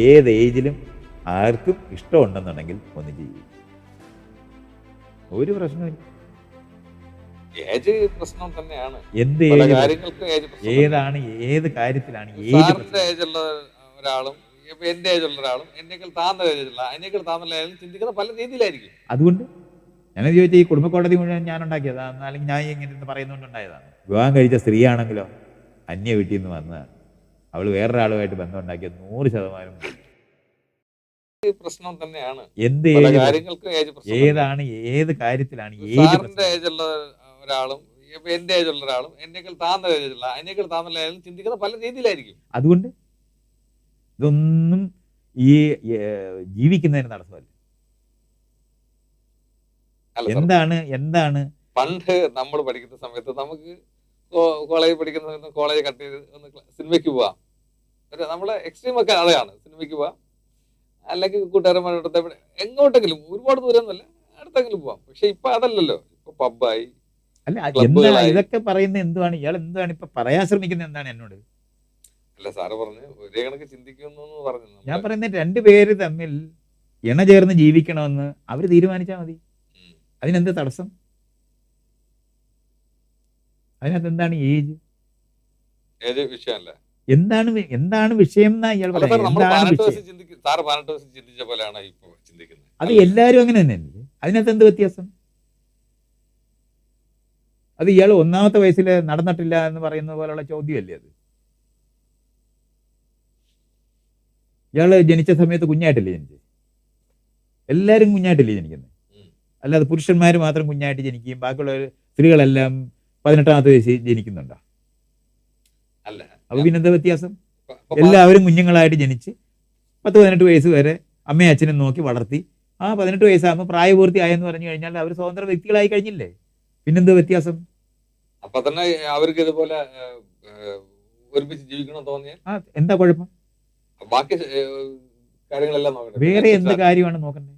ഏത് ഏജിലും ആർക്കും ഇഷ്ടമുണ്ടെന്നുണ്ടെങ്കിൽ ഒന്ന് ചെയ്യും. ഒരു പ്രശ്നമില്ല ഏജ് പ്രശ്നം തന്നെയാണ്. എന്ത് ഏതാണ് ഏത് കാര്യത്തിലാണ് ഏജ് സാറിന്റെ ഏജുള്ള ഒരാളും ഇപ്പൊ എന്റെ ഏജുള്ള ഒരാളും എന്നേക്കാൾ ഏജുള്ള അതിനേക്കാൾ പല രീതിയിലായിരിക്കും. അതുകൊണ്ട് ഞാൻ ചോദിച്ചാൽ ഈ കുടുംബ കോടതി മുഴുവൻ ഞാൻ ഉണ്ടാക്കിയതാണ് അല്ലെങ്കിൽ ഞാൻ ഇങ്ങനെ പറയുന്നുണ്ടായതാണ് വിവാഹം കഴിച്ച സ്ത്രീയാണെങ്കിലോ അന്യ വീട്ടിൽ നിന്ന് വന്നതാണ്. അവൾ വേറൊരാളുമായിട്ട് ബന്ധം ഉണ്ടാക്കിയത് നൂറ് ശതമാനം പ്രശ്നം തന്നെയാണ്. എന്ത് ഏതാണ് ഏത് കാര്യത്തിലാണ് ഏജ് ഉള്ള ഒരാളും ഉള്ള ഒരാളും എന്നേക്കാൾ താഴ്ന്ന ഏജുള്ള അതിനേക്കാൾ താഴ്ന്ന ആയാലും ചിന്തിക്കുന്ന പല രീതിയിലായിരിക്കും. അതുകൊണ്ട് ഇതൊന്നും ഈ ജീവിക്കുന്നതിന് തടസ്സമല്ല. എന്താണ് എന്താണ്? പണ്ട് നമ്മൾ പഠിക്കുന്ന സമയത്ത് നമുക്ക് കോളേജ് പഠിക്കുന്ന സമയത്ത് കോളേജ് കട്ട് ചെയ്ത് ഒന്ന് സിനിമയ്ക്ക് പോവാം. നമ്മളെ എക്സ്ട്രീം ഒക്കെ ആളെയാണ് സിനിമയ്ക്ക് പോവാം. അല്ലെങ്കിൽ കൂട്ടുകാരന്മാരുടെ അടുത്ത് എങ്ങോട്ടെങ്കിലും ഒരുപാട് ദൂരം ഒന്നുമല്ല അടുത്തെങ്കിലും പോവാം. പക്ഷെ ഇപ്പൊ അതല്ലല്ലോ. ഇപ്പൊ പബ്ബായി അല്ല എന്താ ഇതൊക്കെ പറയുന്ന എന്താണ് ഇയാൾ എന്താണ് ഇപ്പൊ പറയാൻ ശ്രമിക്കുന്നത് എന്താണ് എന്നോട്? അല്ല സാറ് പറഞ്ഞു ഒരേ കണക്ക് ചിന്തിക്കുന്നു പറഞ്ഞു. ഞാൻ. പറയുന്നത് രണ്ട് പേര് തമ്മിൽ ഇണ ചേർന്ന് ജീവിക്കണമെന്ന് അവർ തീരുമാനിച്ചാൽ മതി. അതിനെന്ത് തടസ്സം? അതിനകത്ത് എന്താണ് ഏജ്? ഏജ് വിഷയമല്ല. എന്താണ് എന്താണ് വിഷയം എന്നാ ഇയാൾ പറയുന്നത്? എന്താണ് വിഷയം? ചിന്തിച്ച പോലെയാണ് ചിന്തിക്കുന്നത്. അത് എല്ലാരും എല്ലാവരും അങ്ങനെ തന്നെയല്ലേ അതിനകത്ത് എന്ത് വ്യത്യാസം? അത് ഇയാൾ ഒന്നാമത്തെ വയസ്സിൽ നടന്നിട്ടില്ല എന്ന് പറയുന്ന പോലുള്ള ചോദ്യമല്ലേ അത്? ഇയാൾ ജനിച്ച സമയത്ത് കുഞ്ഞായിട്ടില്ലേ ജനിച്ചത് എല്ലാരും കുഞ്ഞായിട്ടില്ലേ ജനിക്കുന്നത്. അല്ലാതെ പുരുഷന്മാർ മാത്രം കുഞ്ഞായിട്ട് ജനിക്കുകയും ബാക്കിയുള്ള സ്ത്രീകളെല്ലാം പതിനെട്ടാമത്തെ വയസ്സിൽ ജനിക്കുന്നുണ്ടോ? അല്ല അപ്പൊ പിന്നെന്താ വ്യത്യാസം? എല്ലാവരും കുഞ്ഞുങ്ങളായിട്ട് ജനിച്ച് പത്ത് പതിനെട്ട് വയസ്സ് വരെ അമ്മയും അച്ഛനും നോക്കി വളർത്തി. ആ പതിനെട്ട് വയസ്സാകുമ്പോൾ പ്രായപൂർത്തിയായെന്ന് പറഞ്ഞു കഴിഞ്ഞാൽ അവർ സ്വതന്ത്ര വ്യക്തികളായി കഴിഞ്ഞില്ലേ? പിന്നെന്താ വ്യത്യാസം? അപ്പൊ തന്നെ അവർക്ക് ഇതുപോലെ ഒരുമിച്ച് ജീവിക്കണം തോന്നിയാൽ ആ എന്താ കുഴപ്പം? ബാക്കി കാര്യങ്ങളെല്ലാം നോക്കണ്ടേ വേറെ എന്ത് കാര്യമാണ് നോക്കണ്ടേ?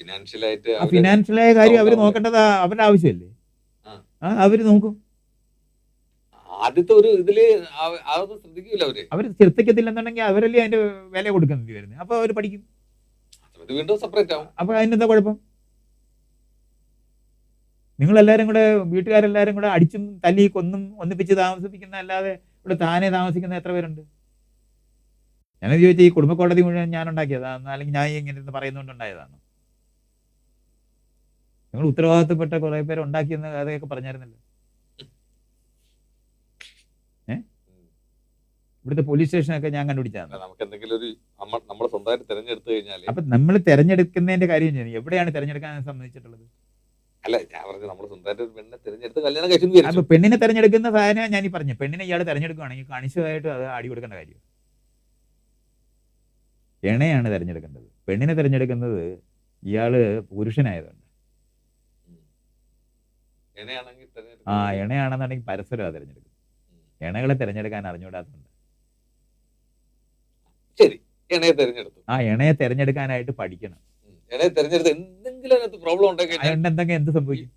ഫിനാൻഷ്യലായിട്ട് ആ ഫിനാൻഷ്യലായ കാര്യം അവർ നോക്കേണ്ടത് അവരുടെ ആവശ്യമല്ലേ? ആ. അവർ നോക്കും. ആദ്യത്തെ ഒരു ഇതിൽ അതൊന്നും ശ്രദ്ധിക്കൂല അവർ. അവർ ശ്രദ്ധിക്കത്തില്ലെന്നുണ്ടെങ്കിൽ അവരല്ലേ അതിന്റെ വില കൊടുക്കേണ്ടി വരുന്നത് അപ്പൊ അവർ പഠിക്കും. അത് വീണ്ടും സെപ്പറേറ്റ് ആവും. അപ്പൊ അതിനെന്താ കുഴപ്പം? നിങ്ങളെല്ലാരും കൂടെ വീട്ടുകാരെല്ലാരും കൂടെ അടിച്ചും തല്ലി കൊന്നും ഒന്നിപ്പിച്ച് താമസിപ്പിക്കുന്ന അല്ലാതെ ഇവിടെ താനെ താമസിക്കുന്ന എത്ര പേരുണ്ട്? ഞാനത് ചോദിച്ചാൽ ഈ കുടുംബ കോടതി മുഴുവൻ ഞാൻ ഉണ്ടാക്കിയതാണ് അല്ലെങ്കിൽ ഞാൻ ഇങ്ങനെ ഇരുന്ന് പറയുന്നതുകൊണ്ടുണ്ടായതാണ് നിങ്ങൾ ഉത്തരവാദിത്തപ്പെട്ട കുറെ പേര് ഉണ്ടാക്കിയെന്ന് കഥയൊക്കെ പറഞ്ഞായിരുന്നല്ലോ. ഇവിടുത്തെ പോലീസ് സ്റ്റേഷനൊക്കെ ഞാൻ കണ്ടുപിടിച്ചതാണ്. നമുക്ക് എന്തെങ്കിലും ഒരു നമ്മൾ സ്വന്തമായിട്ട് തിരഞ്ഞെടുത്തു കഴിഞ്ഞാൽ അപ്പൊ നമ്മൾ തെരഞ്ഞെടുക്കുന്നതിന്റെ കാര്യം എവിടെയാണ് തെരഞ്ഞെടുക്കാൻ സംബന്ധിച്ചിട്ടുള്ളത്? അല്ല ഞാൻ പറഞ്ഞു നമ്മൾ സ്വന്തമായിട്ട് ഒരു പെണ്ണെ തിരഞ്ഞെടുത്ത് കല്യാണം കഴിച്ചു അപ്പൊ പെണ്ണിനെ തെരഞ്ഞെടുക്കുന്ന സാധനം ഞാൻ ഈ പറഞ്ഞു പെണ്ണിനെ ഇയാൾ തെരഞ്ഞെടുക്കുകയാണെങ്കിൽ കണിശമായിട്ട് അത് ആടി കൊടുക്കേണ്ട കാര്യം. ഇണയാണ് തെരഞ്ഞെടുക്കുന്നത് പെണ്ണിനെ തെരഞ്ഞെടുക്കുന്നത് ഇയാൾ പുരുഷനായതുകൊണ്ട്. ആ എണയാണെന്നുണ്ടെങ്കിൽ പരസ്പരം തെരഞ്ഞെടുക്കും. എണകളെ തെരഞ്ഞെടുക്കാൻ അറിഞ്ഞുകൂടാത്തതുണ്ട് ശരി എണ്ണയെ തെരഞ്ഞെടുത്തു. ആ ഇണയെ തെരഞ്ഞെടുക്കാനായിട്ട് പഠിക്കണം. എണ്ണയെ തെരഞ്ഞെടുത്ത് എന്തെങ്കിലും അതിനകത്ത് പ്രോബ്ലം ഉണ്ടെങ്കിൽ എന്തെങ്കിലും എന്ത് സംഭവിക്കും?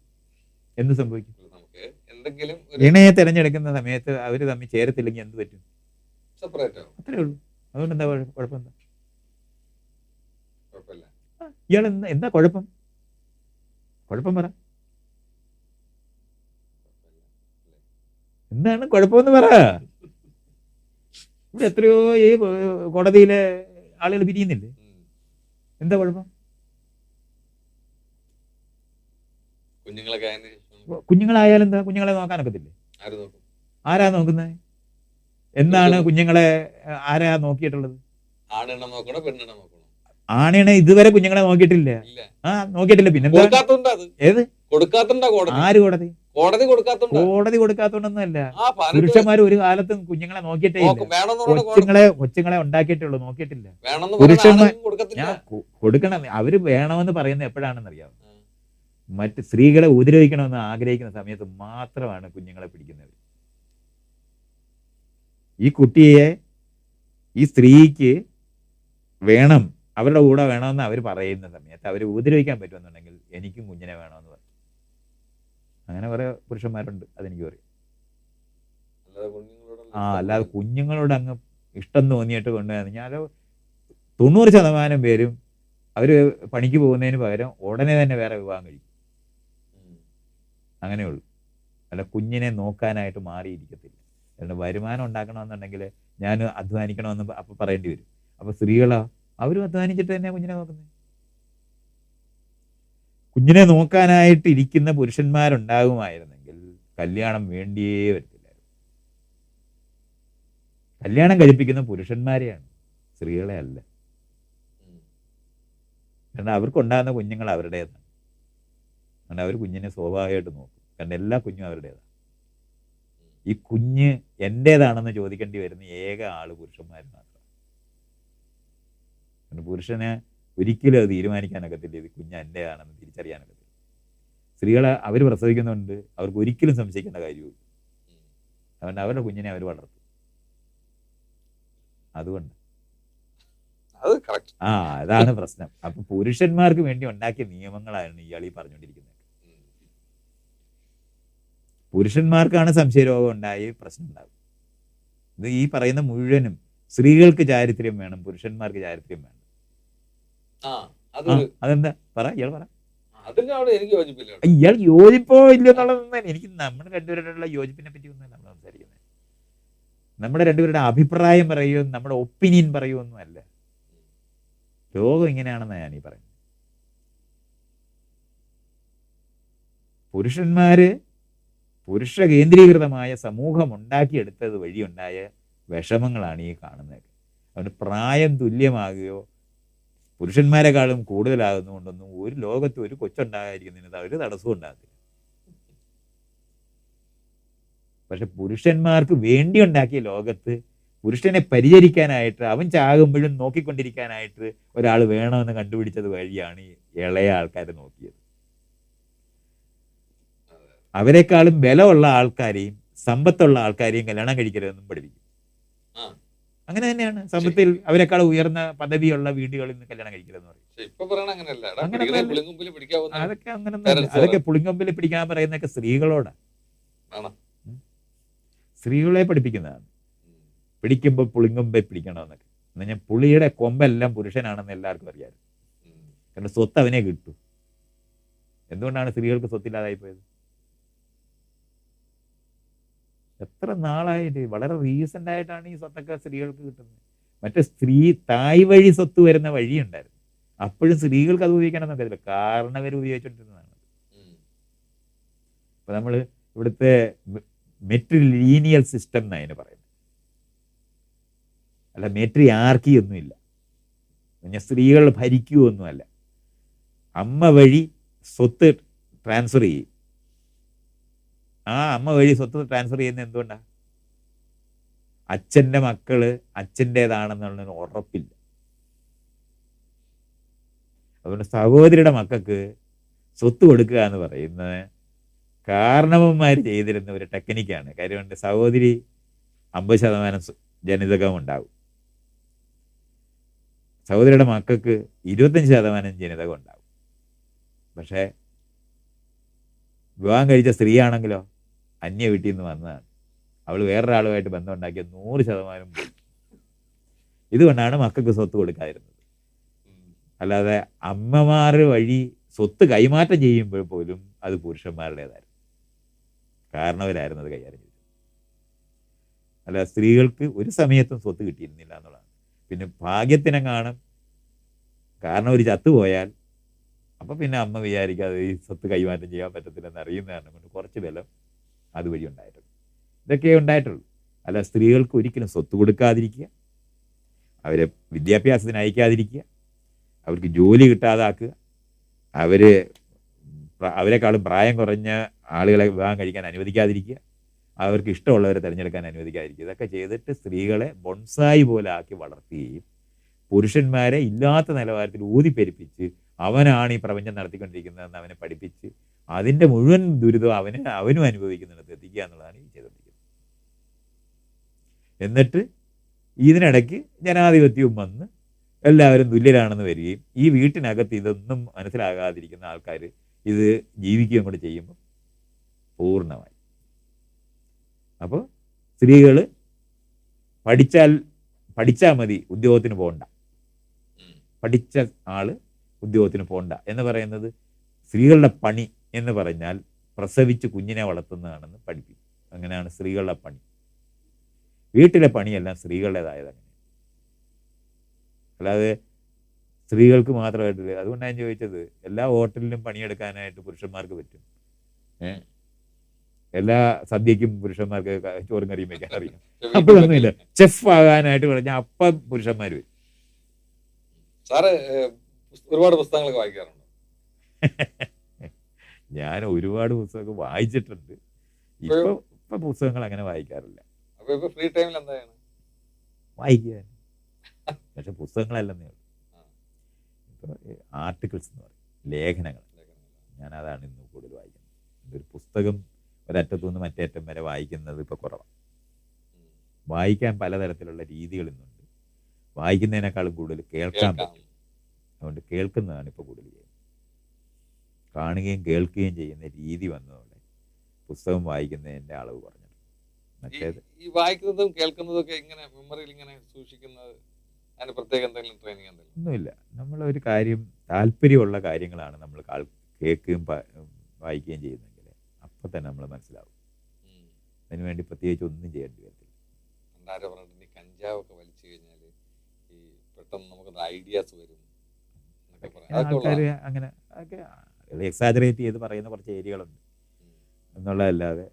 എന്ത് സംഭവിക്കും? നമുക്ക് എന്തെങ്കിലും ഇണയെ തെരഞ്ഞെടുക്കുന്ന സമയത്ത് അവർ തമ്മിൽ ചേരത്തില്ലെങ്കിൽ എന്ത് പറ്റും? സെപ്പറേറ്റ് അത്രേ ഉള്ളൂ. അതുകൊണ്ട് എന്താ കുഴ- കുഴപ്പം എന്താ ഇയാൾ എന്താ എന്താ കുഴപ്പം? കുഴപ്പം പറ. എന്താണ് കുഴപ്പമെന്ന് പറ. ഇവിടെ എത്രയോ ഈ കോടതിയിലെ ആളുകൾ പിരിയുന്നില്ലേ? എന്താ കുഴപ്പം? കുഞ്ഞുങ്ങളായാലും എന്താ കുഞ്ഞുങ്ങളെ നോക്കാനൊക്കത്തില്ലേ ആര് നോക്കും? ആരാ നോക്കുന്നത് എന്നാണ് കുഞ്ഞുങ്ങളെ ആരാ നോക്കിയിട്ടുള്ളത്? ആണിണ ഇതുവരെ കുഞ്ഞുങ്ങളെ നോക്കിയിട്ടില്ല. ആ നോക്കിയിട്ടില്ല. പിന്നെ ഏത്? കൊടുക്കാത്തോണ്ടാ ആര് കോടതി? കോടതി കൊടുക്കാത്തോണ്ടാ. കോടതി കൊടുക്കാത്തോണ്ടൊന്നല്ല പുരുഷന്മാർ ഒരു കാലത്തും കുഞ്ഞുങ്ങളെ നോക്കിയിട്ടേ കൊച്ചുങ്ങളെ കൊച്ചുങ്ങളെ ഉണ്ടാക്കിയിട്ടുള്ളൂ നോക്കിയിട്ടില്ല. പുരുഷന്മാർ- കൊടുക്കണം. അവർ വേണമെന്ന് പറയുന്നത് എപ്പോഴാണെന്ന് അറിയാം മറ്റ് സ്ത്രീകളെ ഉപദ്രവിക്കണമെന്ന് ആഗ്രഹിക്കുന്ന സമയത്ത് മാത്രമാണ് കുഞ്ഞുങ്ങളെ പിടിക്കുന്നത്. ഈ കുട്ടിയെ ഈ സ്ത്രീക്ക് വേണം. അവരുടെ കൂടെ വേണമെന്ന് അവർ പറയുന്ന സമയത്ത് അവർ ഉപദ്രവിക്കാൻ പറ്റുമെന്നുണ്ടെങ്കിൽ എനിക്കും കുഞ്ഞിനെ വേണമെന്ന് അങ്ങനെ കുറെ പുരുഷന്മാരുണ്ട് അതെനിക്ക് കുഞ്ഞുങ്ങളോടുള്ള ആ അല്ലാതെ കുഞ്ഞുങ്ങളോട് അങ്ങ് ഇഷ്ടം തോന്നിയിട്ട് കൊണ്ടുവന്ന് ഞാൻ തൊണ്ണൂറ് ശതമാനം പേരും അവർ പണിക്ക് പോകുന്നതിന് പകരം ഉടനെ തന്നെ വേറെ വിവാഹം കഴിക്കും. അങ്ങനെ അങ്ങനെയുള്ളൂ. അല്ല കുഞ്ഞിനെ നോക്കാനായിട്ട് മാറിയിരിക്കത്തില്ല. അതുകൊണ്ട് വരുമാനം ഉണ്ടാക്കണമെന്നുണ്ടെങ്കിൽ ഞാൻ അധ്വാനിക്കണമെന്ന് അപ്പം പറയേണ്ടി വരും. അപ്പോൾ സ്ത്രീകളോ അവരും അധ്വാനിച്ചിട്ട് തന്നെ കുഞ്ഞിനെ നോക്കുന്നത് കുഞ്ഞിനെ നോക്കാനായിട്ട് ഇരിക്കുന്ന പുരുഷന്മാരുണ്ടാകുമായിരുന്നെങ്കിൽ കല്യാണം വേണ്ടിയേ വരത്തില്ലായിരുന്നു കല്യാണം കഴിപ്പിക്കുന്ന പുരുഷന്മാരെയാണ് സ്ത്രീകളെ അല്ല. കാരണം അവർക്കുണ്ടാകുന്ന കുഞ്ഞുങ്ങൾ അവരുടേതാണ്. കാരണം അവർ കുഞ്ഞിനെ സ്വാഭാവികമായിട്ട് നോക്കും. കാരണം എല്ലാ കുഞ്ഞും അവരുടേതാണ്. ഈ കുഞ്ഞ് എന്റേതാണെന്ന് ചോദിക്കേണ്ടി വരുന്ന ഏക ആൾ പുരുഷന്മാർ മാത്രമാണ് പുരുഷന് ഒരിക്കലും അത് തീരുമാനിക്കാനൊക്കത്തില്ല. ഇത് കുഞ്ഞ് എന്റെതാണെന്ന് തിരിച്ചറിയാനൊക്കത്തില്ല. സ്ത്രീകളെ അവർ പ്രസവിക്കുന്നുണ്ട്. അവർക്ക് ഒരിക്കലും സംശയിക്കേണ്ട കാര്യമില്ല. അതുകൊണ്ട് അവരുടെ കുഞ്ഞിനെ അവർ വളർത്തും. അതുകൊണ്ട്. ആ അതാണ് പ്രശ്നം. അപ്പൊ പുരുഷന്മാർക്ക് വേണ്ടി ഉണ്ടാക്കിയ നിയമങ്ങളാണ് ഇയാൾ ഈ പറഞ്ഞുകൊണ്ടിരിക്കുന്നത്. പുരുഷന്മാർക്കാണ് സംശയരോഗം ഉണ്ടായി പ്രശ്നം ഉണ്ടാകും ഇത് ഈ പറയുന്ന മുഴുവനും സ്ത്രീകൾക്ക് ചാരിത്രം വേണം പുരുഷന്മാർക്ക് ചാരിത്രം വേണം. അതെന്താ? പറ ഇയാൾ പറ. ഇയാൾ യോജിപ്പോ ഇല്ലയോ എന്നുള്ളതൊന്നും എനിക്ക് നമ്മുടെ രണ്ടുപേരുടെ യോജിപ്പിനെ പറ്റി ഒന്നും നമ്മൾ സംസാരിക്കുന്നത്. നമ്മുടെ രണ്ടുപേരുടെ അഭിപ്രായം പറയൂ നമ്മുടെ ഒപ്പീനിയൻ പറയുകയോ ഒന്നും അല്ല. ലോകം ഇങ്ങനെയാണെന്നാണ് ഞാനീ ഈ പറയുന്നത്. പുരുഷന്മാര് പുരുഷ കേന്ദ്രീകൃതമായ സമൂഹം ഉണ്ടാക്കിയെടുത്തത് വഴിയുണ്ടായ വിഷമങ്ങളാണ് ഈ കാണുന്നത്. അവന് പ്രായം തുല്യമാകുകയോ പുരുഷന്മാരെക്കാളും കൂടുതലാകുന്നതുകൊണ്ടൊന്നും ഒരു ലോകത്ത് ഒരു കൊച്ചുണ്ടാകാതിരിക്കുന്നതിന് ഒരു തടസ്സവും ഉണ്ടാകത്തില്ല പക്ഷെ പുരുഷന്മാർക്ക് വേണ്ടി ഉണ്ടാക്കിയ ലോകത്ത് പുരുഷനെ പരിചരിക്കാനായിട്ട് അവൻ ചാകുമ്പോഴും നോക്കിക്കൊണ്ടിരിക്കാനായിട്ട് ഒരാൾ വേണമെന്ന് കണ്ടുപിടിച്ചത് വഴിയാണ് ഇളയ ആൾക്കാരെ നോക്കിയത് അവരെക്കാളും ബലമുള്ള ആൾക്കാരെയും സമ്പത്തുള്ള ആൾക്കാരെയും കല്യാണം കഴിക്കരുതെന്നും പഠിപ്പിക്കും. അങ്ങനെ തന്നെയാണ്. സമൂഹത്തിൽ അവരെക്കാൾ ഉയർന്ന പദവിയുള്ള വീടുകളിൽ നിന്ന് കല്യാണം പറയല്ല. അതൊക്കെ അങ്ങനെ അതൊക്കെ പുളിങ്കൊമ്പിൽ പിടിക്കാൻ പറയുന്നൊക്കെ സ്ത്രീകളോടാണ്? സ്ത്രീകളെ പഠിപ്പിക്കുന്നതാണ്. പിടിക്കുമ്പോൾ പുളിങ്കൊമ്പെ പിടിക്കണമെന്നൊക്കെ. എന്ന് ഞാൻ പുളിയുടെ കൊമ്പെല്ലാം പുരുഷനാണെന്ന് എല്ലാവർക്കും അറിയാം ഉം. കാരണം സ്വത്ത് അവനെ കിട്ടും. എന്തുകൊണ്ടാണ് സ്ത്രീകൾക്ക് സ്വത്തില്ലാതായി പോയത്? എത്ര നാളായിട്ട് വളരെ റീസെന്റ് ആയിട്ടാണ് ഈ സ്വത്തൊക്കെ സ്ത്രീകൾക്ക് കിട്ടുന്നത്. മറ്റേ സ്ത്രീ തായ് വഴി സ്വത്ത് വരുന്ന വഴിയുണ്ടായിരുന്നു അപ്പോഴും സ്ത്രീകൾക്ക് അത് ഉപയോഗിക്കണം എന്നൊക്കെ കാരണം അവർ ഉപയോഗിച്ചുകൊണ്ടിരുന്നതാണ്. ഇപ്പൊ നമ്മൾ ഇവിടുത്തെ മെട്രിലീനിയൽ സിസ്റ്റം എന്നാണ് അതിന് പറയുന്നത്. അല്ല മെട്രി ആർക്കി ഒന്നുമില്ല പിന്നെ സ്ത്രീകൾ ഭരിക്കുകയൊന്നുമല്ല അമ്മ വഴി സ്വത്ത് ട്രാൻസ്ഫർ ചെയ്യും. ആ അമ്മ വഴി സ്വത്ത് ട്രാൻസ്ഫർ ചെയ്യുന്നത് എന്തുകൊണ്ടാണ് അച്ഛന്റെ മക്കൾ അച്ഛന്റെതാണെന്നുള്ളതിന് ഉറപ്പില്ല. അതുകൊണ്ട് സഹോദരിയുടെ മക്കൾക്ക് സ്വത്ത് കൊടുക്കുക എന്ന് പറയുന്നത് കാരണവന്മാർ ചെയ്തിരുന്ന ഒരു ടെക്നിക്കാണ് കാര്യം സഹോദരി അമ്പത് ശതമാനം ജനിതകം ഉണ്ടാവും. സഹോദരിയുടെ മക്കൾക്ക് ഇരുപത്തഞ്ച് ശതമാനം ജനിതകം ഉണ്ടാവും. പക്ഷേ വിവാഹം കഴിച്ച സ്ത്രീയാണെങ്കിലോ അന്യ വീട്ടിൽ നിന്ന് വന്നതാണ്. അവൾ വേറൊരാളുമായിട്ട് ബന്ധം ഉണ്ടാക്കിയ നൂറ് ശതമാനം ഇതുകൊണ്ടാണ് മക്കൾക്ക് സ്വത്ത് കൊടുക്കാതിരുന്നത്. അല്ലാതെ അമ്മമാർ വഴി സ്വത്ത് കൈമാറ്റം ചെയ്യുമ്പോൾ പോലും അത് പുരുഷന്മാരുടേതായിരുന്നു. കാരണവരായിരുന്നു അത് കൈകാര്യം ചെയ്തത്. അല്ല സ്ത്രീകൾക്ക് ഒരു സമയത്തും സ്വത്ത് കിട്ടിയിരുന്നില്ല എന്നുള്ളതാണ്. പിന്നെ ഭാഗ്യത്തിനെങ്ങാണം കാരണം ഒരു ചത്തുപോയാൽ അപ്പൊ പിന്നെ അമ്മ വിചാരിക്കാതെ ഈ സ്വത്ത് കൈമാറ്റം ചെയ്യാൻ പറ്റത്തില്ലെന്ന് അറിയുന്നതാണ് കൊണ്ട് കുറച്ച് ബലം അതുവഴി ഉണ്ടായിട്ടുള്ളൂ ഇതൊക്കെ ഉണ്ടായിട്ടുള്ളൂ. അല്ല സ്ത്രീകൾക്ക് ഒരിക്കലും സ്വത്ത് കൊടുക്കാതിരിക്കുക. അവരെ വിദ്യാഭ്യാസത്തിന് അയക്കാതിരിക്കുക. അവർക്ക് ജോലി കിട്ടാതാക്കുക. അവർ അവരെക്കാളും പ്രായം കുറഞ്ഞ ആളുകളെ വിവാഹം കഴിക്കാൻ അനുവദിക്കാതിരിക്കുക. അവർക്ക് ഇഷ്ടമുള്ളവരെ തിരഞ്ഞെടുക്കാൻ അനുവദിക്കാതിരിക്കുക. ഇതൊക്കെ ചെയ്തിട്ട് സ്ത്രീകളെ ബൊൺസായി പോലെ ആക്കി വളർത്തുകയും പുരുഷന്മാരെ ഇല്ലാത്ത നിലവാരത്തിൽ ഊതിപ്പെരിപ്പിച്ച് അവനാണ് ഈ പ്രപഞ്ചം നടത്തിക്കൊണ്ടിരിക്കുന്നതെന്ന് അവനെ പഠിപ്പിച്ച് അതിന്റെ മുഴുവൻ ദുരിതം അവന് അവനും അനുഭവിക്കുന്നിടത്ത് എത്തിക്കുക എന്നുള്ളതാണ് ഈ ചെയ്തുകൊണ്ടിരിക്കുന്നത് എന്നിട്ട് ഇതിനിടയ്ക്ക് ജനാധിപത്യവും വന്ന് എല്ലാവരും തുല്യരാണെന്ന് വരികയും ഈ വീട്ടിനകത്ത് ഇതൊന്നും മനസ്സിലാകാതിരിക്കുന്ന ആൾക്കാർ ഇത് ജീവിക്കുകയും കൂടെ ചെയ്യുമ്പോൾ പൂർണമായി. അപ്പോൾ സ്ത്രീകൾ പഠിച്ചാൽ പഠിച്ചാൽ മതി ഉദ്യോഗത്തിന് പോകണ്ട. പഠിച്ച ആൾ ഉദ്യോഗത്തിന് പോകണ്ട എന്ന് പറയുന്നത് സ്ത്രീകളുടെ പണി എന്ന് പറഞ്ഞാൽ പ്രസവിച്ച് കുഞ്ഞിനെ വളർത്തുന്നതാണെന്ന് പഠിപ്പിക്കും. അങ്ങനെയാണ് സ്ത്രീകളുടെ പണി. വീട്ടിലെ പണിയെല്ലാം സ്ത്രീകളുടേതായത് അങ്ങനെ അല്ലാതെ സ്ത്രീകൾക്ക് മാത്രമായിട്ടില്ല. അതുകൊണ്ടാണ് ഞാൻ ചോദിച്ചത് എല്ലാ ഹോട്ടലിലും പണിയെടുക്കാനായിട്ട് പുരുഷന്മാർക്ക് പറ്റും? എല്ലാ സദ്യക്കും പുരുഷന്മാർക്ക് ചോറും കറിയും വെക്കാൻ അറിയാം. അപ്പോഴൊന്നുമില്ല. ചെഫ് ആകാനായിട്ട് പറഞ്ഞാൽ അപ്പം പുരുഷന്മാർ വരും. സാറ് ഒരുപാട് പുസ്തകങ്ങളൊക്കെ വായിക്കാറുണ്ട്? ഞാൻ ഒരുപാട് പുസ്തകം വായിച്ചിട്ടുണ്ട്. ഇപ്പൊ ഇപ്പൊ പുസ്തകങ്ങൾ അങ്ങനെ വായിക്കാറില്ല. ഫ്രീ ടൈമിൽ എന്താണ് വായിക്കാൻ പക്ഷെ പുസ്തകങ്ങളല്ലെന്നേ ഉള്ളൂ. ഇപ്പൊ ആർട്ടിക്കിൾസ് എന്ന് പറയും ലേഖനങ്ങൾ. ഞാൻ അതാണ് ഇന്ന് കൂടുതൽ വായിക്കുന്നത്. ഒരു പുസ്തകം ഒരറ്റത്തു നിന്ന് മറ്റേ അറ്റം വരെ വായിക്കുന്നത് ഇപ്പൊ കുറവാണ് വായിക്കാൻ പലതരത്തിലുള്ള രീതികൾ ഇന്നുണ്ട്. വായിക്കുന്നതിനേക്കാളും കൂടുതൽ കേൾക്കാൻ പറ്റും. അതുകൊണ്ട് കേൾക്കുന്നതാണ് ഇപ്പോൾ കൂടുതൽ കാണുകയും കേൾക്കുകയും ചെയ്യുന്ന രീതി വന്നതോടെ പുസ്തകം വായിക്കുന്നതിന്റെ അളവ് പറഞ്ഞു ഈ- മറ്റേത് ഈ വായിക്കുന്നതും കേൾക്കുന്നതും ഒക്കെ ഇങ്ങനെ മെമ്മറിയിൽ ഇങ്ങനെ സൂക്ഷിക്കുന്നത് അതിന് പ്രത്യേക എന്തെങ്കിലും ട്രെയിനിങ് എന്തെങ്കിലും ഒന്നുമില്ല. നമ്മളൊരു കാര്യം താല്പര്യമുള്ള കാര്യങ്ങളാണ് നമ്മൾ കാൾ- കേൾക്കുകയും വായിക്കുകയും ചെയ്യുന്നെങ്കിൽ അപ്പൊ തന്നെ നമ്മൾ മനസ്സിലാവും. അതിനുവേണ്ടി പ്രത്യേകിച്ച് ഒന്നും ചെയ്യേണ്ടി വരത്തില്ല. പണ്ടാരോ പറഞ്ഞിട്ട് കഞ്ചാവൊക്കെ വലിച്ചു കഴിഞ്ഞാൽ ഈ പെട്ടെന്ന് നമുക്ക് ഐഡിയാസ് വരും? അങ്ങനെ അതൊക്കെ എക്സാജറേറ്റ് ചെയ്ത് പറയുന്ന കുറച്ച് ഏരിയകളുണ്ട്. എന്നുള്ളതല്ലാതെ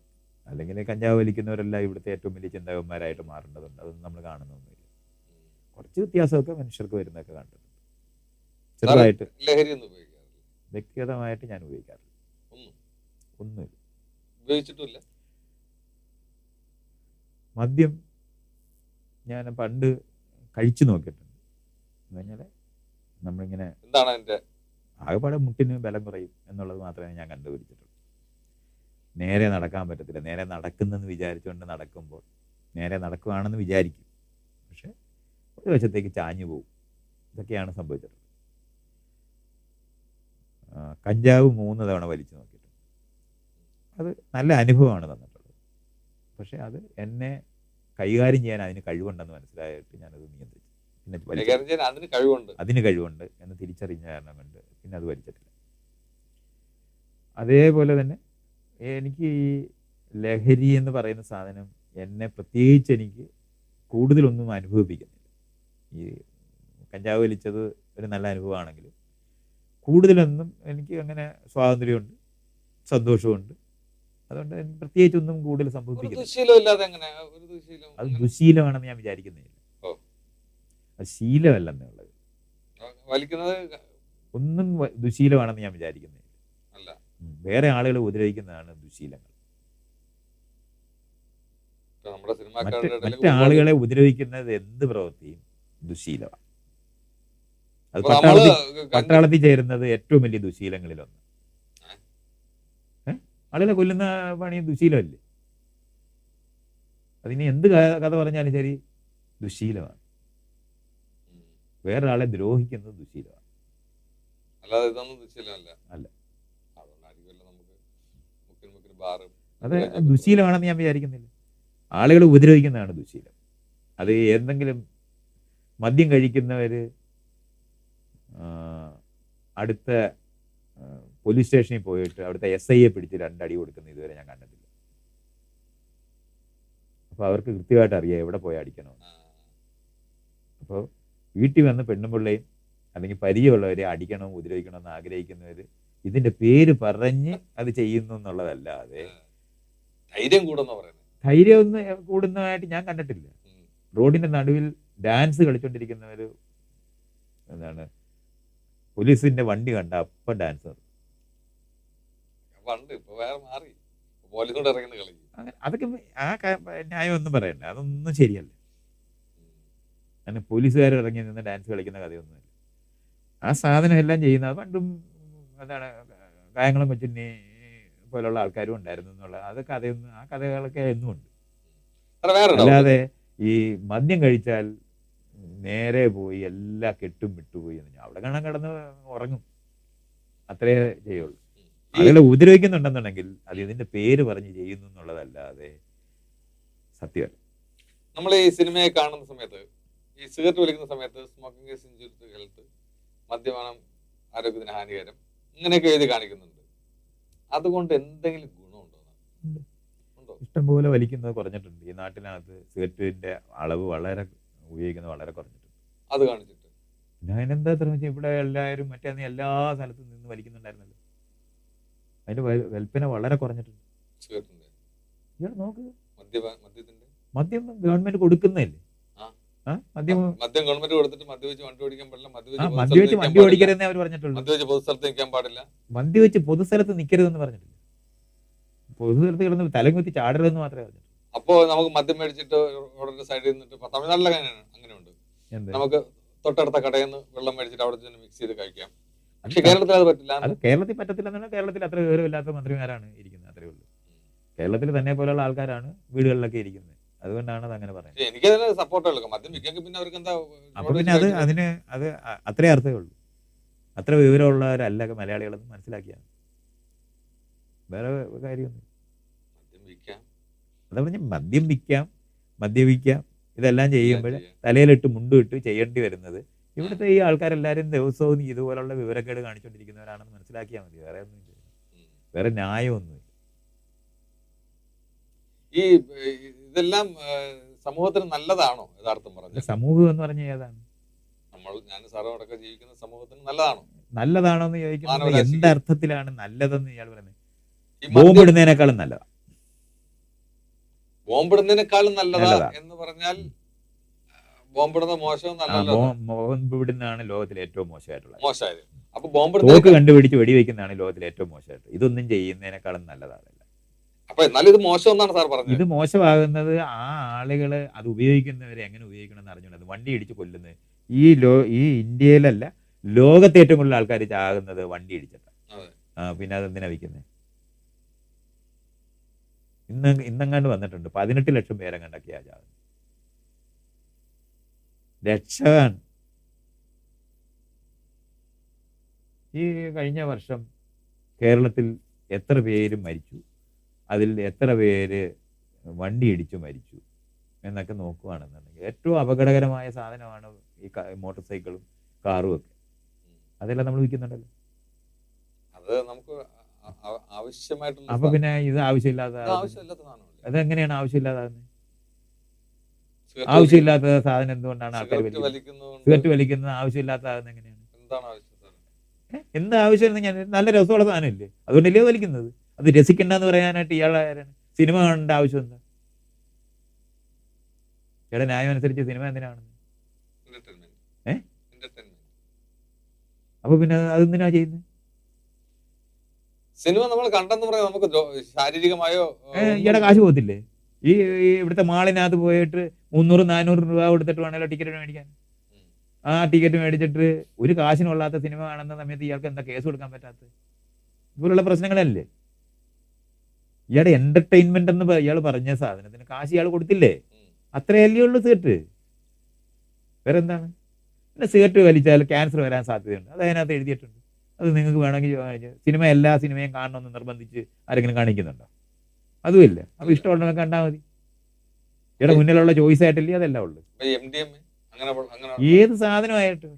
അല്ലെങ്കിൽ കഞ്ചാവ് വലിക്കുന്നവരെല്ലാം ഇവിടുത്തെ ഏറ്റവും വലിയ ചിന്തകന്മാരായിട്ട് മാറേണ്ടതുണ്ട്. അതൊന്നും നമ്മൾ കാണുന്നൊന്നുമില്ല. കുറച്ച് വ്യത്യാസമൊക്കെ മനുഷ്യർക്ക് വരുന്നൊക്കെ കണ്ടിട്ടുണ്ട്. ചെറുതായിട്ട് വ്യക്തിഗതമായിട്ട് ഞാൻ ഉപയോഗിക്കാറില്ല. ഒന്നും? ഒന്നുമില്ല. ഉപയോഗിച്ചിട്ടില്ല മദ്യം ഞാൻ പണ്ട് കഴിച്ചു നോക്കിയിട്ടുണ്ട്. എന്ന് പറഞ്ഞാൽ നമ്മളിങ്ങനെ എന്താണ് അതിന്റെ ആകെപ്പാടെ മുട്ടിന് ബലം കുറയും എന്നുള്ളത് മാത്രമേ ഞാൻ കണ്ടുപിടിച്ചിട്ടുള്ളൂ. നേരെ നടക്കാൻ പറ്റത്തില്ല. നേരെ നടക്കുന്നെന്ന് വിചാരിച്ചുകൊണ്ട് നടക്കുമ്പോൾ നേരെ നടക്കുകയാണെന്ന് വിചാരിക്കും. പക്ഷേ ഒരു വശത്തേക്ക് ചാഞ്ഞു പോകും ഇതൊക്കെയാണ് സംഭവിച്ചിട്ടുള്ളത്. കഞ്ചാവ് മൂന്ന് തവണ വലിച്ചു നോക്കിയിട്ടുണ്ട്. അത് നല്ല അനുഭവമാണ് തന്നിട്ടുള്ളത്. പക്ഷേ അത് എന്നെ കൈകാര്യം ചെയ്യാൻ അതിന് കഴിവുണ്ടെന്ന് മനസ്സിലായിട്ട് ഞാനത് നിയന്ത്രിച്ചു. പിന്നെ അതിന് കഴിവുണ്ട്. അതിന് കഴിവുണ്ട് എന്ന് തിരിച്ചറിഞ്ഞ കാരണം കൊണ്ട് പിന്നെ അത് വലിച്ചിട്ടില്ല അതേപോലെ തന്നെ എനിക്ക് ഈ ലഹരി എന്ന് പറയുന്ന സാധനം എന്നെ പ്രത്യേകിച്ച് എനിക്ക് കൂടുതലൊന്നും അനുഭവിപ്പിക്കുന്നില്ല. ഈ കഞ്ചാവ് വലിച്ചത് ഒരു നല്ല അനുഭവമാണെങ്കിലും കൂടുതലൊന്നും എനിക്ക് അങ്ങനെ സ്വാതന്ത്ര്യമുണ്ട് സന്തോഷമുണ്ട്. അതുകൊണ്ട് പ്രത്യേകിച്ച് പ്രത്യേകിച്ചൊന്നും കൂടുതൽ ദുശീലം അത് ദുശീലമാണെന്ന് ഞാൻ വിചാരിക്കുന്നില്ല. അത് വലിക്കുന്നത് ഒന്നും ദുശീലമാണെന്ന് ഞാൻ വിചാരിക്കുന്നില്ല. വേറെ ആളുകളെ ഉപദ്രവിക്കുന്നതാണ് ദുശീലങ്ങൾ. മറ്റാളുകളെ ഉപദ്രവിക്കുന്നത് എന്ത് പ്രവൃത്തിയും ദുശീലമാണ്. അത് പട്ടാളത്തിൽ പട്ടാളത്തിൽ ചേരുന്നത് ഏറ്റവും വലിയ ദുശീലങ്ങളിലൊന്ന്. ഒന്ന് ആളുകളെ കൊല്ലുന്ന പണി ദുശീലമല്ലേ? അതിന് എന്ത് കഥ പറഞ്ഞാലും ശരി ദുശീലമാണ്. വേറൊരാളെ ദ്രോഹിക്കുന്നത് ദുശീലമാണ്. അല്ലാതെ ഇതൊന്നും ദുശീലമല്ല. അല്ല. അതെ ദുശീലമാണെന്ന് ഞാൻ വിചാരിക്കുന്നില്ല. ആളുകൾ ഉപദ്രവിക്കുന്നതാണ് ദുശീലം. അത് എന്തെങ്കിലും മദ്യം കഴിക്കുന്നവർ അടുത്ത പോലീസ് സ്റ്റേഷനിൽ പോയിട്ട് അവിടുത്തെ എസ് ഐയെ പിടിച്ച് രണ്ടടി കൊടുക്കുന്ന ഇതുവരെ ഞാൻ കണ്ടിട്ടില്ല. അപ്പോൾ അവർക്ക് കൃത്യമായിട്ട് അറിയാം എവിടെ പോയി അടിക്കണമെന്ന്. അപ്പോ അപ്പോൾ വീട്ടിൽ വന്ന് പെണ്ണുപിള്ളയും അല്ലെങ്കിൽ പരിചയമുള്ളവരെ അടിക്കണം ഉപദ്രവിക്കണം എന്ന് ആഗ്രഹിക്കുന്നവർ ഇതിന്റെ പേര് പറഞ്ഞ് അത് ചെയ്യുന്നു എന്നുള്ളതല്ലാതെ ധൈര്യം കൂടുന്ന പറയുന്നത് ധൈര്യം ഒന്ന് കൂടുന്നതായിട്ട് ഞാൻ കണ്ടിട്ടില്ല. റോഡിന്റെ നടുവിൽ ഡാൻസ് കളിച്ചോണ്ടിരിക്കുന്നവർ എന്താണ് പോലീസിന്റെ വണ്ടി കണ്ട അപ്പൊ ഡാൻസ് അതൊക്കെ ആ ന്യായം ഒന്നും പറയണ്ട. അതൊന്നും ശരിയല്ല. അങ്ങനെ പോലീസുകാർ ഇറങ്ങി നിന്ന് ഡാൻസ് കളിക്കുന്ന കഥയൊന്നുമില്ല ആ സാധനം എല്ലാം ചെയ്യുന്ന പണ്ടും എന്താണ് കായങ്ങളും കൊച്ചിനെ പോലുള്ള ആൾക്കാരും ഉണ്ടായിരുന്നു എന്നുള്ള അത് കഥയൊന്നും ആ കഥകളൊക്കെ എന്നും ഉണ്ട്. അല്ലാതെ ഈ മദ്യം കഴിച്ചാൽ നേരെ പോയി എല്ലാ കെട്ടും വിട്ടുപോയി എന്ന് ഞാൻ അവിടെ കാണാൻ കിടന്ന് ഉറങ്ങും. അത്രേ ചെയ്യുള്ളൂ. ആളുകളെ ഉപദ്രവിക്കുന്നുണ്ടെന്നുണ്ടെങ്കിൽ അത് ഇതിന്റെ പേര് പറഞ്ഞ് ചെയ്യുന്നു എന്നുള്ളതല്ലാതെ സത്യമല്ല. നമ്മൾ ഈ സിനിമയെ കാണുന്ന സമയത്ത് ഈ സിഗരറ്റ് വലിക്കുന്ന സമയത്ത് smoking is injury to health മദ്യപാനം ആരോഗ്യത്തിന് ഹാനികരം ഇങ്ങനെയൊക്കെ എഴുതി കാണിക്കുന്നുണ്ട്. അതുകൊണ്ട് എന്തെങ്കിലും ഗുണമുണ്ടോ? ഉണ്ട്. ഇഷ്ടംപോലെ വലിക്കുന്നത് കുറഞ്ഞിട്ടുണ്ട്. ഈ നാട്ടിനകത്ത് സിഗരറ്റിന്റെ അളവ് വളരെ ഉപയോഗിക്കുന്നത് വളരെ കുറഞ്ഞിട്ടുണ്ട്. അത് കാണിച്ചിട്ട്. ഞാൻ ഇത്ര വെച്ചാൽ ഇവിടെ എല്ലാവരും മറ്റേ എല്ലാ സ്ഥലത്തും നിന്ന് വലിക്കുന്നുണ്ടായിരുന്നല്ലോ. അതിന്റെ വൽ- വിൽപ്പന വളരെ കുറഞ്ഞിട്ടുണ്ട്. ഇയാൾ നോക്ക്. മദ്യം ഗവൺമെന്റ് കൊടുക്കുന്നതല്ലേ? മദ്യം ഗവൺമെന്റ് കൊടുത്തിട്ട് മദ്യവെച്ച് വണ്ടി ഓടിക്കാൻ പാടില്ല. മദ്യവെച്ച് വണ്ടി. ഓടിക്കരുതെന്നേ അവർ പറഞ്ഞിട്ടുള്ളൂ. മദ്യവെച്ച് പൊതുസ്ഥലത്ത് നിൽക്കാൻ പാടില്ല. മദ്യവെച്ച് പൊതുസ്ഥലത്ത് നിൽക്കരുതെന്ന് പറഞ്ഞിട്ടില്ല. പൊതുസ്ഥലത്ത് കിടന്ന് തലകുത്തി ചാടരുതെന്ന് മാത്രമേ പറഞ്ഞിട്ടുള്ളൂ. അപ്പോ നമുക്ക് മദ്യം മേടിച്ചിട്ട് റോഡിന്റെ സൈഡിൽ നിന്നിട്ട് തമിഴ്നാട്ടിലൊക്കെ അങ്ങനെയാണ് അങ്ങനെയുണ്ട്. നമുക്ക് തൊട്ടടുത്ത കടയിൽ നിന്ന് വെള്ളം മേടിച്ചിട്ട് അവിടെ മിക്സ് ചെയ്ത് കഴിക്കാം. പക്ഷെ കേരളത്തിൽ അത് പറ്റില്ല. അത് കേരളത്തിൽ പറ്റത്തില്ലെന്നാണ് കേരളത്തിൽ അത്ര വിവരമില്ലാത്ത മന്ത്രിമാരാണ് ഇരിക്കുന്നത് അത്രേ ഉള്ളൂ. കേരളത്തിൽ തന്നെ പോലെയുള്ള ആൾക്കാരാണ് വീടുകളിലൊക്കെ ഇരിക്കുന്നത്. അതുകൊണ്ടാണ് അത് അങ്ങനെ പറയുന്നത് എനിക്ക് സപ്പോർട്ട് മദ്യം പിന്നെ അവർക്ക് എന്താ അപ്പൊ പിന്നെ അത് അതിന് അത് അത്രേ അർത്ഥമേ ഉള്ളൂ. അത്ര വിവരമുള്ളവരല്ല മലയാളികളെന്ന് മനസ്സിലാക്കിയാണ്. വേറെ കാര്യമൊന്നും അതാ പറഞ്ഞ മദ്യം വിൽക്കാം മദ്യപിക്കാം ഇതെല്ലാം ചെയ്യുമ്പോൾ തലയിലിട്ട് തലയിലിട്ട് മുണ്ടുമിട്ട് ചെയ്യേണ്ടി വരുന്നത് ഇവിടുത്തെ ഈ ആൾക്കാരെല്ലാവരും ദിവസവും ഇതുപോലുള്ള വിവരക്കേട് കാണിച്ചുകൊണ്ടിരിക്കുന്നവരാണെന്ന് മനസ്സിലാക്കിയാൽ മതി. വേറെ ഒന്നും. വേറെ ന്യായമൊന്നുമില്ല. ഈ ഇതെല്ലാം സമൂഹത്തിന് നല്ലതാണോ? യഥാർത്ഥം പറഞ്ഞു സമൂഹം എന്ന് പറഞ്ഞ ഏതാണ്? നമ്മൾ ഞാൻ സാറും അടക്കം ജീവിക്കുന്ന സമൂഹത്തിന് നല്ലതാണോ? നല്ലതാണോ എന്ന് ചോദിക്കുന്നത് എന്തർത്ഥത്തിലാണ് നല്ലതെന്ന് ഇയാൾ പറയുന്നത്? ബോംബിടുന്നതിനേക്കാളും നല്ലതാ. ബോംബിടുന്നതിനേക്കാളും നല്ലതാ. എന്ന് പറഞ്ഞാൽ ബോംബിടുന്ന മോശം ബോംബിടുന്നതാണ് ലോകത്തിലെ ഏറ്റവും മോശമായിട്ടുള്ളത്. മോശമായത്. അപ്പൊ ബോംബ് കണ്ടുപിടിച്ച് വെടിവെക്കുന്നതാണ് ലോകത്തിലെ ഏറ്റവും മോശമായിട്ട് ഇതൊന്നും ചെയ്യുന്നതിനേക്കാളും നല്ലതാണ്. അപ്പൊ എന്നാലും ഇത് മോശം എന്നാണ് സാർ പറഞ്ഞത്. ഇത് മോശമാകുന്നത് ആ ആളുകൾ അത് ഉപയോഗിക്കുന്നവരെ എങ്ങനെ ഉപയോഗിക്കണം എന്ന് അറിഞ്ഞുകൊണ്ട് വണ്ടി ഇടിച്ച് കൊല്ലുന്നത്. ഈ ലോ ഈ ഇന്ത്യയിലല്ല ലോകത്തെ ഏറ്റവും കൂടുതൽ ആൾക്കാർ ചാകുന്നത് വണ്ടി ഇടിച്ചിട്ടാണ് പിന്നെ അതെന്തിനാ വിൽക്കുന്നത് ഇന്ന് ഇന്നെങ്ങാണ്ട് വന്നിട്ടുണ്ട്. പതിനെട്ട് ലക്ഷം പേരെങ്ങാണ്ടൊക്കെയാ ചാകുന്നത്. ലക്ഷമാണ് ഈ കഴിഞ്ഞ വർഷം കേരളത്തിൽ എത്ര പേര് മരിച്ചു? അതിൽ എത്ര പേര് വണ്ടി ഇടിച്ചു മരിച്ചു എന്നൊക്കെ നോക്കുകയാണെന്നുണ്ടെങ്കിൽ ഏറ്റവും അപകടകരമായ സാധനമാണ് ഈ മോട്ടോർ സൈക്കിളും കാറും ഒക്കെ. അതെല്ലാം നമ്മൾ വിൽക്കുന്നുണ്ടല്ലോ. അത് നമുക്ക് ആവശ്യമായിട്ടുള്ള അപ്പൊ പിന്നെ ഇത് ആവശ്യമില്ലാത്ത അതെങ്ങനെയാണ് ആവശ്യമില്ലാതാകുന്നത് ആവശ്യമില്ലാത്ത സാധനം എന്തുകൊണ്ടാണ് ആൾക്കാർ സിഗരറ്റ് വലിക്കുന്നത്? ആവശ്യമില്ലാത്ത സിഗരറ്റ് എങ്ങനെയാണ്? എന്താണ് ആവശ്യം? എന്താ ആവശ്യം ഞാൻ നല്ല രസമുള്ള സാധനമില്ലേ? അതുകൊണ്ടല്ലേ വലിക്കുന്നത്? അത് രസിക്കണ്ടെന്ന് പറയാനായിട്ട് ഇയാളെ സിനിമ കാണേണ്ട ആവശ്യം എന്താ ഇയാളുടെ ന്യായം അനുസരിച്ച് സിനിമ എന്തിനാണ് ഏ? അപ്പൊ പിന്നെ അതെന്തിനാ ചെയ്യുന്നത് സിനിമ നമ്മൾ കണ്ടെന്ന് പറയാം നമുക്ക് ശാരീരികമായോ ഇയാളെ കാശ് പോകത്തില്ലേ? ഈ ഈ ഇവിടുത്തെ മാളിനകത്ത് പോയിട്ട് മുന്നൂറ് നാനൂറ് രൂപ കൊടുത്തിട്ട് വേണമല്ലോ ടിക്കറ്റ് മേടിക്കാൻ. ആ ടിക്കറ്റ് മേടിച്ചിട്ട് ഒരു കാശിനുള്ളാത്ത സിനിമ കാണുന്ന സമയത്ത് ഇയാൾക്ക് എന്താ കേസ് കൊടുക്കാൻ പറ്റാത്തത്? ഇതുപോലുള്ള പ്രശ്നങ്ങളല്ലേ? ഇയാളുടെ എന്റർടൈൻമെന്റ് എന്ന് ഇയാൾ പറഞ്ഞ സാധനത്തിന് കാശ് ഇയാൾ കൊടുത്തില്ലേ. അത്രയല്ലേ ഉള്ളൂ സിഗരറ്റ് വേറെ എന്താണ് പിന്നെ സിഗരറ്റ് വലിച്ചാൽ ക്യാൻസർ വരാൻ സാധ്യതയുണ്ട്. അത് അതിനകത്ത് എഴുതിയിട്ടുണ്ട്. അത് നിങ്ങൾക്ക് വേണമെങ്കിൽ സിനിമ എല്ലാ സിനിമയും കാണണമെന്ന് നിർബന്ധിച്ച് ആരെങ്കിലും കാണിക്കുന്നുണ്ടോ? അതുമില്ല അപ്പൊ ഇഷ്ടമുള്ളവരെ കണ്ടാൽ മതി. ഇവിടെ മുന്നിലുള്ള ചോയ്സ് ആയിട്ടില്ലേ അതെല്ലാം ഉള്ളു. ഏത് സാധനമായിട്ട്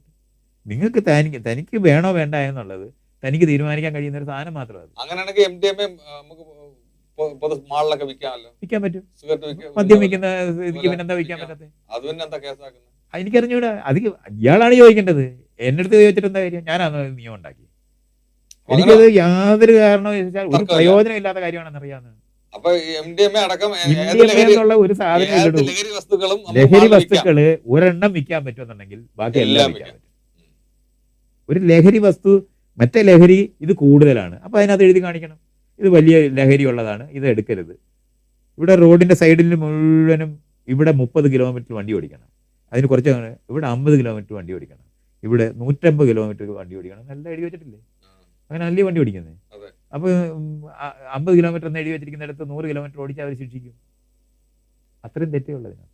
നിങ്ങൾക്ക് തനിക്ക് തനിക്ക് വേണോ വേണ്ട എന്നുള്ളത് തനിക്ക് തീരുമാനിക്കാൻ കഴിയുന്ന ഒരു സാധനം മാത്രമാണ് അങ്ങനെയാണെങ്കിൽ എം ഡി എം നമുക്ക് പൊതു മാളിലൊക്കെ വിൽക്കാമല്ലോ? വിൽക്കാൻ പറ്റും. സിഗരറ്റ് വിൽക്കാം മദ്യം വിൽക്കുന്ന ഇതിക്ക് പിന്നെ എന്താ വിൽക്കാൻ പറ്റാത്തത്? അത് പിന്നെ എന്താ കേസാക്കുന്നത്? അത് എനിക്കറിഞ്ഞൂടാ. അത് ഇയാളാണ് ചോദിക്കേണ്ടത്. എന്റെ അടുത്ത് ചോദിച്ചിട്ട് എന്താ കാര്യം? ഞാനാണ് നിയമം ഉണ്ടാക്കി എനിക്കത് യാതൊരു കാരണവും ചോദിച്ചാൽ ഒരു. പ്രയോജനം ഇല്ലാത്ത കാര്യമാണെന്ന് അറിയാവുന്നത്. അപ്പൊ എം ഡി എം അടക്കം ഏ- ലഹരി എന്നുള്ള ഒരു സാധനം ലഹരി വസ്തുക്കളും ഒരെണ്ണം വിൽക്കാൻ പറ്റുമെന്നുണ്ടെങ്കിൽ ബാക്കി എല്ലാം എല്ലാം വിൽക്കാൻ പറ്റും. ഒരു ലഹരി വസ്തു മറ്റേ ലഹരി ഇത് കൂടുതലാണ്. അപ്പൊ അതിനകത്ത് എഴുതി കാണിക്കണം. ഇത് വലിയ ലഹരി ഉള്ളതാണ് ഇത് എടുക്കരുത്. ഇവിടെ റോഡിന്റെ സൈഡിൽ മുഴുവനും ഇവിടെ മുപ്പത് കിലോമീറ്റർ വണ്ടി ഓടിക്കണം. അതിന് കുറച്ച് ഇവിടെ അമ്പത് കിലോമീറ്റർ വണ്ടി ഓടിക്കണം. ഇവിടെ നൂറ്റമ്പത് കിലോമീറ്റർ വണ്ടി ഓടിക്കണം. നല്ല എഴുതി വെച്ചിട്ടില്ലേ. അങ്ങനെ നല്ല വണ്ടി ഓടിക്കുന്നത് അതെ. അപ്പൊ ഉം, അമ്പത് കിലോമീറ്റർ എന്ന് എഴുതി വെച്ചിരിക്കുന്നിടത്ത് നൂറ് കിലോമീറ്റർ ഓടിച്ചാൽ അവർ ശിക്ഷിക്കും. അത്രയും തെറ്റേ ഉള്ളതിനാണ്.